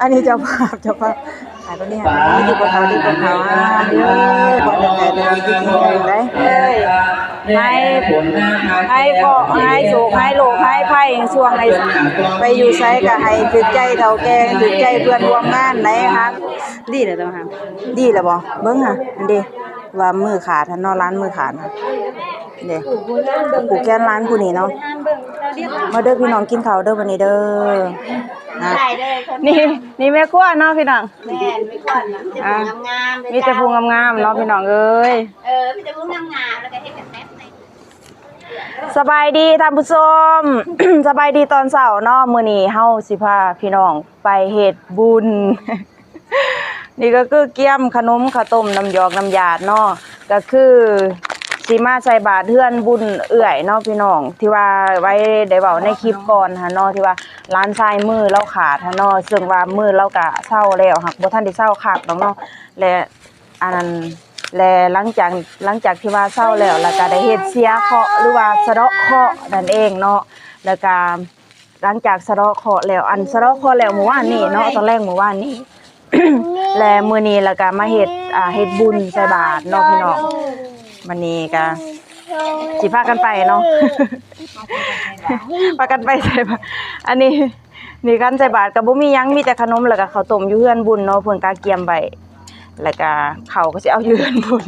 อันนี้เจ้าภาพเจ้าภาพขายตัวนี้ค่ะนี่ดีกว่าเขาดีกว่าเขาอะเด้อบอกแต่แต่แต่จริงๆได้เอ้ยให้ให้พ่อให้โศกให้โลกให้ไพ่ช่วงไอ้ไปอยู่ไสก็ให้ถึกใจเฒ่าแก่ถึกใจเพื่อนร่วมงานไหนครับดีเลยเจ้าค่ะดีแล้วบ่เบิ่งค่ะอันเด้ว่ามือขาดท่านเนาร้านมือขาดนะ เด้ปลูกแก้นร้านผู้นี้เนาะมาเด้อพี่น้องกินข้าวเด้อวันนี้เด้อนะได้เลยคนนี่นี่แม่ครัวเนาะพี่น้องแม่นไม่ก่อนนะจะอะพูงามๆเลยมีแต่ภูงามๆเนาะพี่น้องเอ้ยเออมีแต่พูงามๆแล้วก็เฮ็ดกันแซ่บเลยสบายดีท่านผู้ชมสบายดีตอนเช้าเนาะมื้อนี้เฮาสิพาพี่น้องไปเฮ็ดบุญ นี่ก็คือเกี๊ยมขนมข้าวต้มน้ำยอกน้ำยาดเนาะก็คือ สิมาใส่บาตรเฮือนบุญเอื่อยเนาะพี่น้อง ที่ว่าไว้ได้เว้าในคลิปก่อนหั่นเนาะที่ว่าร้านทรายมือเราขาดหั่นเนาะซึ่งว่ามือเราก็เศร้าแล้วหักบ่ทันได้เศร้าคักดอกเนาะและอันนั้นและหลังจากหลังจากที่ว่าเศร้าแล้วแล้วก็ได้เฮ็ดเสียเคาะหรือว่าสะเดาะเคาะนั่นเองเนาะแล้วก็หลังจากสะเดาะเคาะแล้วอันสะเดาะเคาะแล้วเมื่อวานนี้เนาะตอนแรกเมื่อวานนี้ และมื้อนี้แล้วก็มาเฮ็ดอ่าเฮ็ดบุญใส่บาตรเนาะพี่น้อง วันนี้ก็สิพากันไปเนาะ พากันไปใส่บาตรอันนี้นี่กันใส่บาตรก็บ่มีหยังมีแต่ขนมแล้วก็ข้าวต้มอยู่เฮือนบุญเนาะเพิ่นก็เกียมไว้แล้วก็ข้าวก็สิเอาอยู่เฮือนบุญ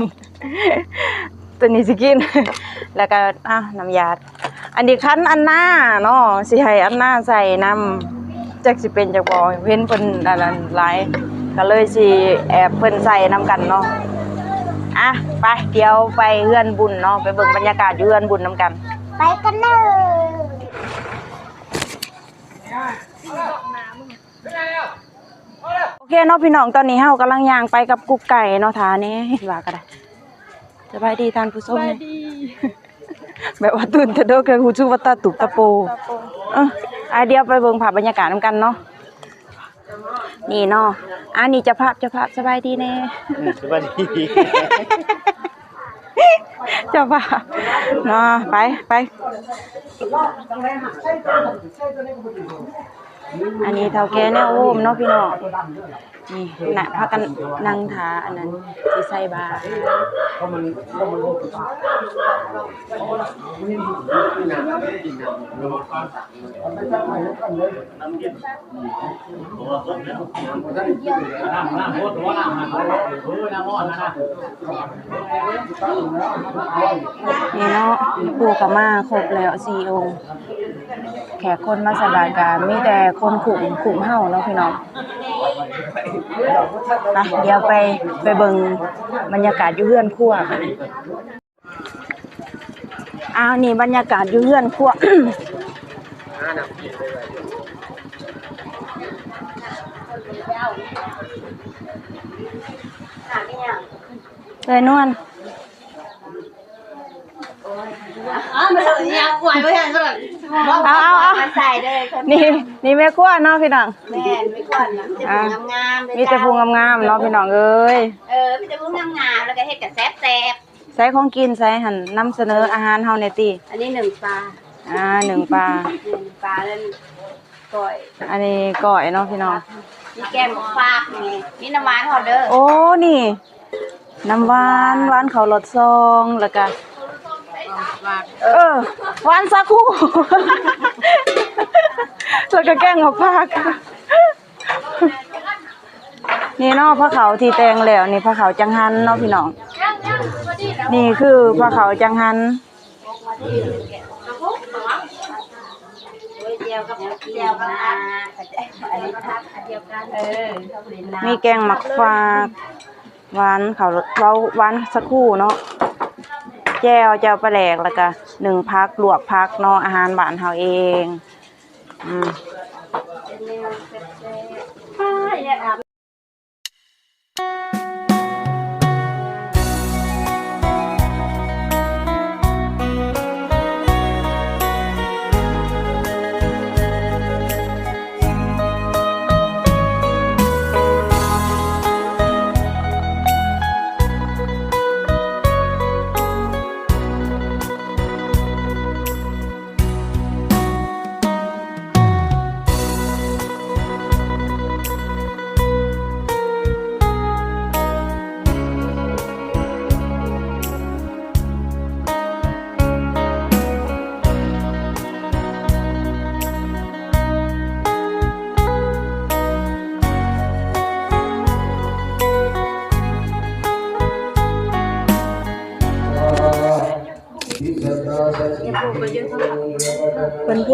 ตัวนี้สิกิน แล้วก็อะน้ำยาดอันนี้คั้นอันหน้าเนาะสิให้อันหน้าใส่น้ำจักสิเป็นจักบ่เห็นเพิ่นอันนั้นหลายก็เลยสิแอบเพิ่นใส่นํกันเนาะ อะไปเดี๋ยวไปเฮือนบุญเนาะไปเบิ่งบรรยากาศอยู่เฮือนบุญนํกัน ไปกันเลยโอเคเนาะพี่น้องตอนนี้เฮากำลังย่างไปกับกุ๊กไก่เนาะทานี่ว่าก็ได้สบายดีท่านผู้ชมสบายดีแบบว่าตื่นแต่เด้อคือฮู้ชื่อว่าตาตุกตะโปเอออะเดี๋ยวไปเบิ่งภาพบรรยากาศนํกันเนาะ นี่เนาะอันนี้เจะภาพเจะภาพสบายดีแน่สวัสดีเจ้าป่ะเนาะไปไปอันนี้เท่าแก่แนวโอมเนาะพี่น้องนี่น่ะพากันนั่งทาอันนั้นสิใส่บาตรนี่เนาะปู่กับมาครบแล้วสี่องค์แขกคนมาสบายการมีแต่คนขุมขุมเฮาเนาะพี่น้อง นะเดี๋ยวไปไปเบิงบรรยากาศอยู่เฮือนครัวค่ะอ้าวนี่บรรยากาศอยู่เฮือนคั่วเลยนวล เลยเนี่ยหวานไว้ให้ซะก่อนบอกเอาเอาเอามาใส่เลยคนนี่นี่แม่ครัวเนาะพี่น้องแม่นไม่ก่อนนะจะพูงามๆเลยมีแต่ภูงามๆเนาะพี่น้องเอ้ยเออมีแต่พูงามๆแล้วก็เฮ็ดกันแซ่บใส่ของกินใส่หันนำเสนออาหารเฮาในตีๆอันนี้หนึ่งปลาอ่าหนึ่งปลาหนึ่งปลาแล้วก้อยอันนี้ก้อยเนาะพี่น้องมีแกงหมูฟากนี่มีน้ำหวานเขาเด้อโอ้นี่น้ำหวานหวานเขาวหลอดซองแล้วก็ เออหวานสักคู่ แล้วก็แกงหมกผักนี่เนาะพระเขาที่แตงแล้วนี่พระเขาจังหันเนาะพี่น้อง นี่คือพระเขาจังหันเดียวกับเดียวกับอันอันนี้พักอันเดียวกันเออมีแกงหมักฟากหวานเขาเราหวานสักครู่เนาะ แจ้วเจ้าปลาแหลกแล้วก็หนึ่งพักลวกพักเนาะอาหารบ้านเฮาเองอืม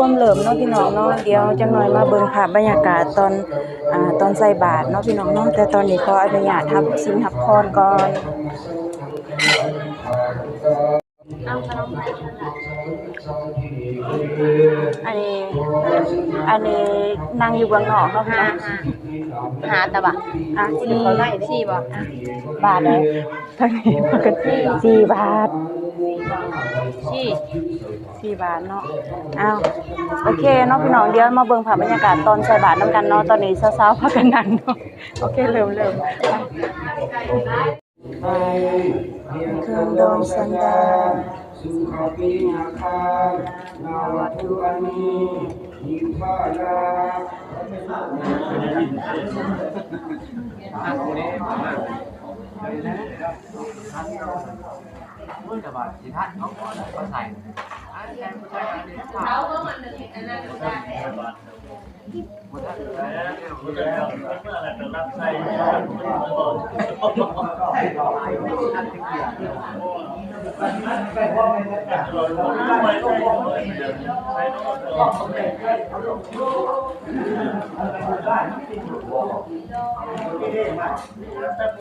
มเหลิมเนาะพี่น้องเนาะเดี๋ยวจังหน่อยมาเบิ่งภาพบรรยากาศตอนอ่าตอนใส่บาตรเนาะพี่น้องเนาะแต่ตอนนี้ขออนุญาตทับสินทับพรก่อนอันนี้ อันนี้นั่งอยู่เบื้องนอกเนาะพี่น้องหาแต่บ่อะสี่สี่บ่บาทเลยทางนี้มากันสี่บาท สี่สี่บาทเนาะอ้าวโอเคเนาะพี่น้องเดี๋ยวมาเบิ่งภาพบรรยากาศตอนใส่บาตรนํกันเนาะตอนนี้สาวๆพากันนั่งเนาะโอเคเริ่มเริ่มไปเครื่องดองสันดาสุขปินาคานาวัตถุอานินิพพา mới là bà chị hát không có lại. Có này đâu có mình được hiện nay น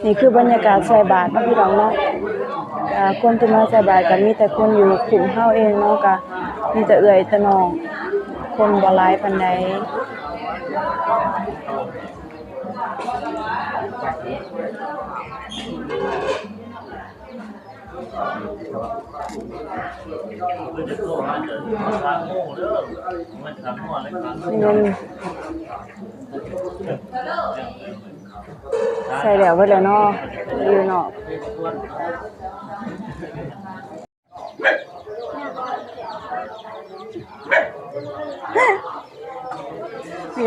ี่คือบรรยากาศใส่บาตรนะพี่น้องเนาะคนที่มาใส่บาตรก็มีแต่คนอยู่กลุ่มเฮาเองเนาะก็มีแต่เอื้อยแต่น้อง คนบ่หลายปานใดเงินใส่แล้วเพิ่นแล้วเนาะอยู่เนาะ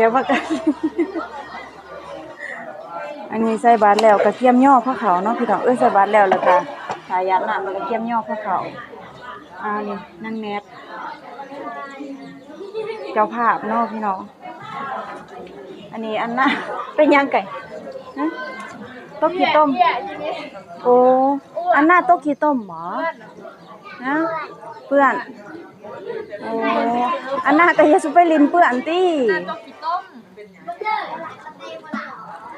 ยประกันอันนี้ใส่บาทแล้วกระเทียมย่อพระเขาเนาะพี่น้องเอ้ยใส่บาทแล้วแล้วก็สายันน่ะมันกระเทียมย่อพระเขาอ่านี่นั่งแนทเจ้าภาพเนาะพี่น้องอันนี้อันน่ะเป็นยังไก่โต๊ะขี้ต้ม โอ้อันน่ะโต๊ะขี้ต้มเหรอนะเพื่อนโอ้อันน่ะก็อย่าสุไปลินเปื่อนตี้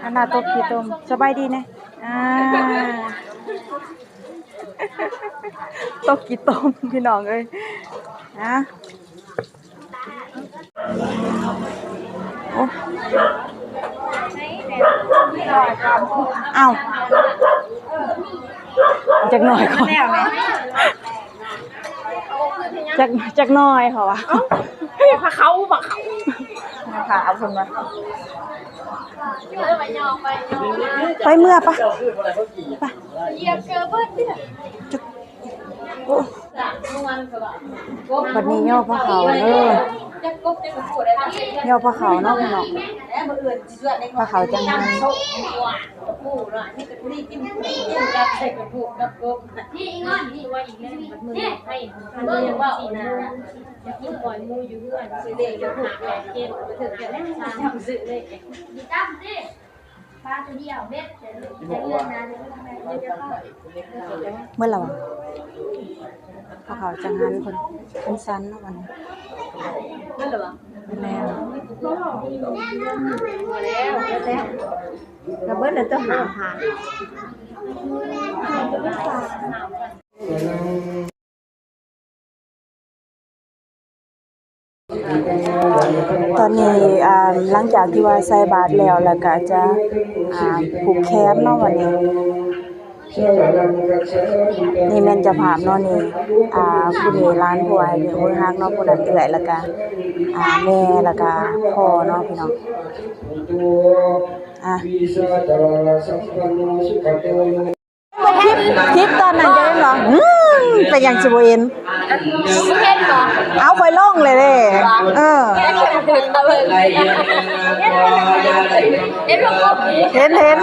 อันน่ะโต๊ะขี้ต้มสบายดีนะอ่าโต๊ะขี้ต้มพี่น้องเอ้ยนะโอ้เอ้าจักหน่อยก่อนจักจักหน่อยเขาวะพระเขาพระเขา ค่ะเอาคนมาไปเมื่อปะไปเหยียบเกลือเบิ้ลที่โอ้บัดนี้ย่อพระเขาเด้อ จะกบจะพูดอะไรที่ย่อพระเขาเนาะพี่น้องแล้วมืออื่นเชื่อในพระเขาจังนั้นโชคว่าพูดว่านี่ก็รีกินกินกับใส่กระปุกกับกบที่อีงอนที่ว่าอีกแล้วมันมือให้มันเรียกว่าสีนาอยากกินปล่อยมูอยู่เพื่อนซื้อเด็กจะถูกแกงเกณฑ์ไปถึงแกแม่ชาทำซื้อเลยมีตั้มสิปลาตัวเดียวเบ็ดเดี๋ยวเดี๋ยวเดือนนะเดี๋ยวทำไมเดี๋ยวเข้าเมื่อไหร่วะ พระเขาจังหันคนคนสันเนาะวันนี้นั่นเหรอเป็นแล้วมาแล้วแล้วกระเบิดเดี๋ยวต้องหาหาตอนนี้อ่าหลังจากที่ว่าใส่บาตรแล้วแล้วก็จะอ่าผูกแขนเนาะวันนี้ นี่แม่นจะภาพเนาะนี่อ่าผู้นี้ร้านผู้ให้เลี้ยงมือฮักเนาะผู้นั้นเอื้อยแล้วก็อ่าแม่แล้วก็พ่อเนาะพี่น้องอะคลิปคลิปตอนนั้นจะได้เหรออืมเป็นอย่างสิบ่เห็นเห็นก่อนเอาไปลงเลยเด้เออเห็นเห็น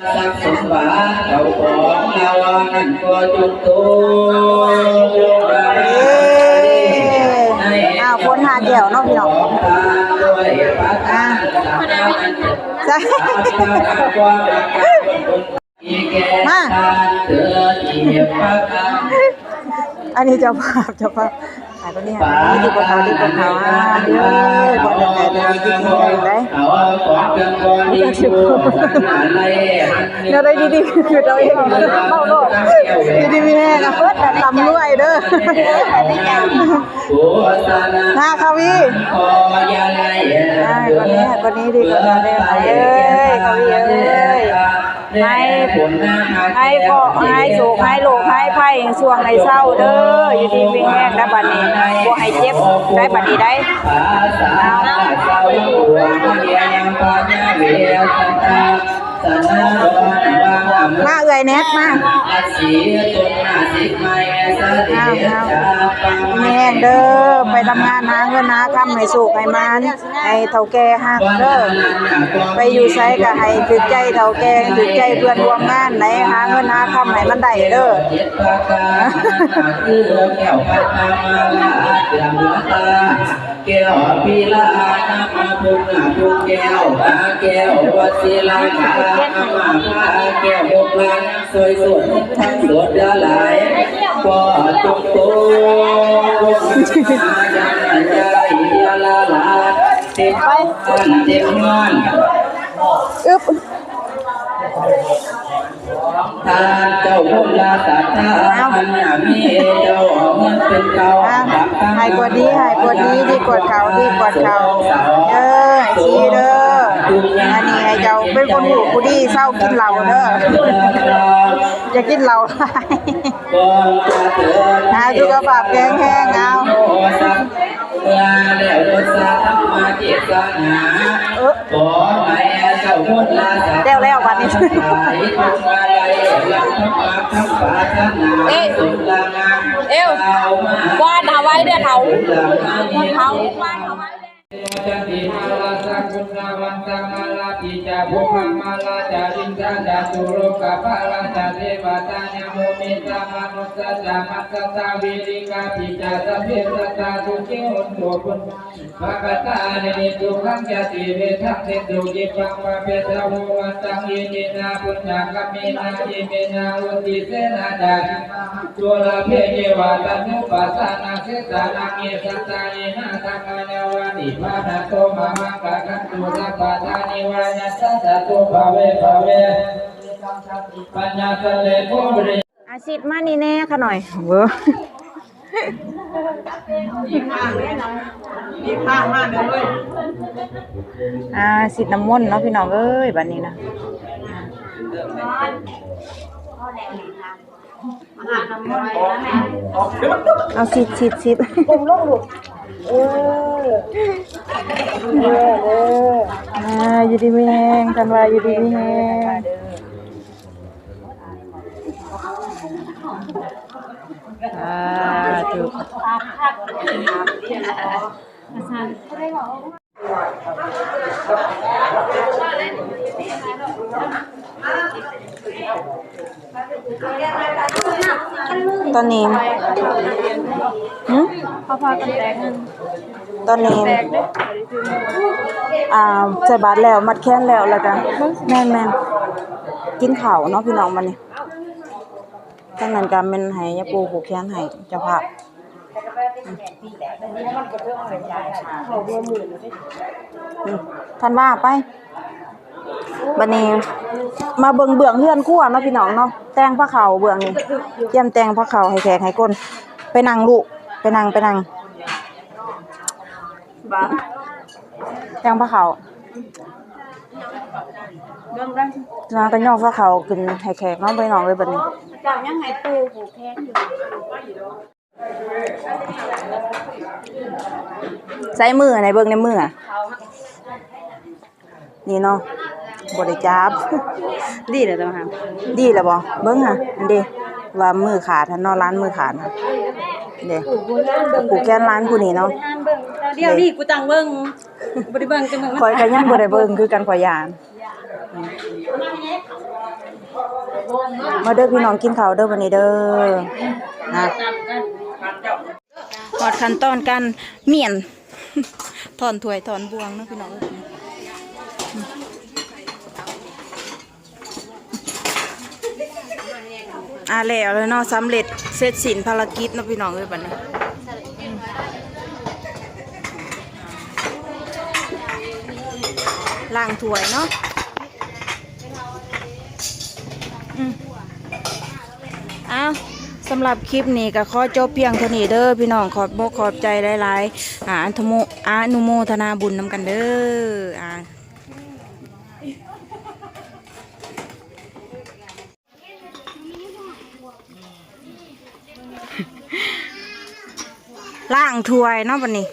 เห็นความตั้งมั่นทรัพย์สมบัติเจ้าของเรานั่นก็จุดโตเอ้ยอ้าวคนหาเดี่ยวเนาะพี่น้องตาด้วยพระตาตาใช่มาเถื่อที่พระกาอันนี้เจ้าภาพเจ้าภาพ หายก็เนี่ยดีกว่าเขาดีกว่าเขาอะเด้อบ่ได้แต่ดีดีได้เอาของจังก่อนที่อยู่อะไรเดี๋ยวได้ดีๆคือเราเองเบาโลดดีๆมีแห้งอะเพิ่นแต่ลำรวยเด้อโอ้สานานาคาวีขอยาไลอ่าคนนี้คนนี้ดีกว่าเราเลยเอ้ยคาวีเอ้ย ให้ให้เกาะให้สุขให้โลกให้ไผ่ช่วงในเศร้าเด้ออยู่ดีมีแห้งได้บัดนี้บ่ให้เจ็บได้บัดนี้ได้ภาษาสาวหัวเรียยังปัญญาเวียสันตาสนาดอนบางอำ มาเอ่ยแนทมาอาศีตุนนาสิกไมสะเดียจาปังแม่เด้อไปทำงานหาเงินหาคำให้สุขให้มันให้เฒ่าแก่ฮักเด้อไปอยู่ไสก็ให้ถึกใจเฒ่าแก่ถึกใจเพื่อนร่วมงานไหนหาเงินหาคำให้มันได้เด้อ แก้วปัตตามาลาเดือาแก้วพีลานามาพุงนาพุงแก้วตาแก้ววสิลาคามาพาแก้วบกลานสวยสดทั้งสดละลายก็จุกโตยังใจละลาเต็มอันเต็มงอนอึ๊บ ทานเจ้าพุทธาสัตตาอันนามีเจ้าออกเงินเป็นเก่าอะให้กว่านี้ให้กว่านี้ดีกว่าเขาดีกว่าเขาเด้อให้ชีเด้ออันนี้ให้เจ้าเป็นคนหูผู้ดีเศร้ากินเหล้าเด้ออย่ากินเหล้าหายหาสุขภาพแข็งแรงเอา เมื่อแล้วรสสาธรรมาเจตนาขออขอให้เจ้าพุทธาสัตตาแล้วแล้ววันนี้ไหลทุกมาลัยลังทั้งปาทั้งปาทั้งนาสุดละงาเอววานเอาไว้เด้อเขาเขาวานเอาไว้ จันติมาลาสักคุณนาวันตังมาลาติจาภุพังมาลาจารินทาจาตุโรกะปาลาจาเทวตาญาโมมิตามนุสสะจามัสสะตาวิริกาปิจาสพเพสะตาทุกิหุนโตปุณภะกตานินิทุขังยาติเวทังเทตุกิปังปะเปตะโหวันตังเยเมนาปุญญากัมเมนาเยเมนาอุติเสนาดาจุลาเพเยวาตันุปัสสานาเสสานังเยสัตตาเยนาตังมา วานิพานาโตมามังกะขันตุสัพพะทานิวานัสสะสะตุภาเวภาเวปัญญาสเลโกริอาชิดมานี่แน่ค่ะหน่อยเว้ออ่าสิทธิ์น้ำมนต์เนาะพี่น้องเอ้ยบัดนี้นะเอาสิทธิ์สิทธิ์สิทธิ์ผมลงลูก เออเออเอออ่ ตอนนี้หืมเขาพากันแตกนึงตอนนี้ อ่าใส่บาตรแล้ว มัดแขนแล้วแล้วกันแม่นแม่นกินข้าวเนาะพี่น้องมันนี่จังนั้นก็แม่นให้ยาปูผูกแขนให้เจ้าภาพท่านว่าไป บัดนี้ มาเบิ่งเบื้องเฮือนครัวเนาะพี่น้องเนาะแต่งผ้าขาวเบื้องนี้เตรียมแต่งผ้าขาวให้แขกให้คนไปนั่งลูกไปนั่งไปนั่งแต่งผ้าขาวนาก็ย่อผ้าขาวกินให้แขกเนาะไปน้องเลยบัดนี้เจ้ายังไงปูผูกแขนอยู่ใส่มือไหนเบิ่งในมืออะนี่เนาะ บ่ได้จับ ดีแล้วจ้ะค่ะดีแล้วบ่เบิ่งค่ะอันเด้ว่ามือขาดท่านเนาะร้านมือขาดน่ะเด้ผูกแขนร้านผู้นี้เนาะงานเบิ่งเดี๋ยวนี้กูตังเบิ่งบ่ได้เบิ่งจังมึงข่อยก็ยังบ่ได้เบิ่งคือกันข่อยยานมาเด้อพี่น้องกินข้าวเด้อวันนี้เด้อนะหอดขั้นตอนการเมียนถอนถ้วยถอนบวงเนาะพี่น้อง อาแล้วแล้วเนาะสำเร็จเสร็จสินภารกิจเนาะพี่น้องเอ้ยบัดนี้ล้างถ้วยเนาะอ้าวสำหรับคลิปนี้ก็ขอจบเพียงเท่านี้เด้อพี่น้องขอบโบขอบใจหลายๆอ่าอนุโมอานุโมทนาบุญน้ำกันเด้ออ่า ล่างถวยเนาะวันนี้